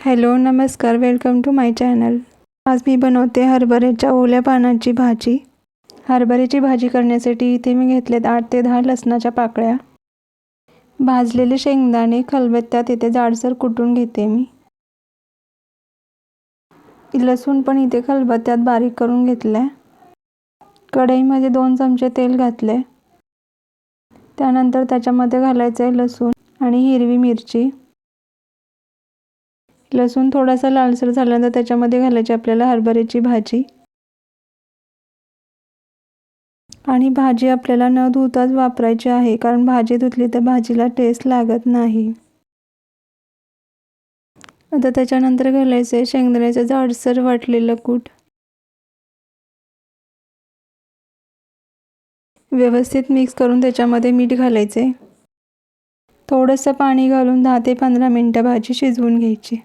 Hello नमस्कार welcome to my channel. आज मी बनवते हरभऱ्याच्या ओल्या पानाची भाजी. हरभऱ्याची भाजी करण्यासाठी इथे मी घेतलेत आठ ते दहा लसणाच्या पाकळ्या. भाजलेले शेंगदाणे खलबत्त्यात इथे जाडसर कुटून घेते मी. लसूण पण इथे खलबत्त्यात बारीक करून घेतलं कढईमध्ये दोन चमचे तेल घातले त्यानंतर त्याच्यामध्ये घालायचं आहे लसूण आणि हिरवी मिरची. लसूण थोडासा लालसर झाल्यानंतर त्याच्यामध्ये घालायची आपल्याला हरभऱ्याची भाजी. आणि भाजी आपल्याला न धुताच वापरायची आहे कारण भाजी धुतली तर भाजीला टेस्ट लागत नाही. आता त्याच्यानंतर घालायचं आहे शेंगदाण्याचं जाडसर वाटलेलं कूट. व्यवस्थित मिक्स करून त्याच्यामध्ये मीठ घालायचे थोडंसं पाणी घालून दहा ते पंधरा मिनटं भाजी शिजवून घ्यायची.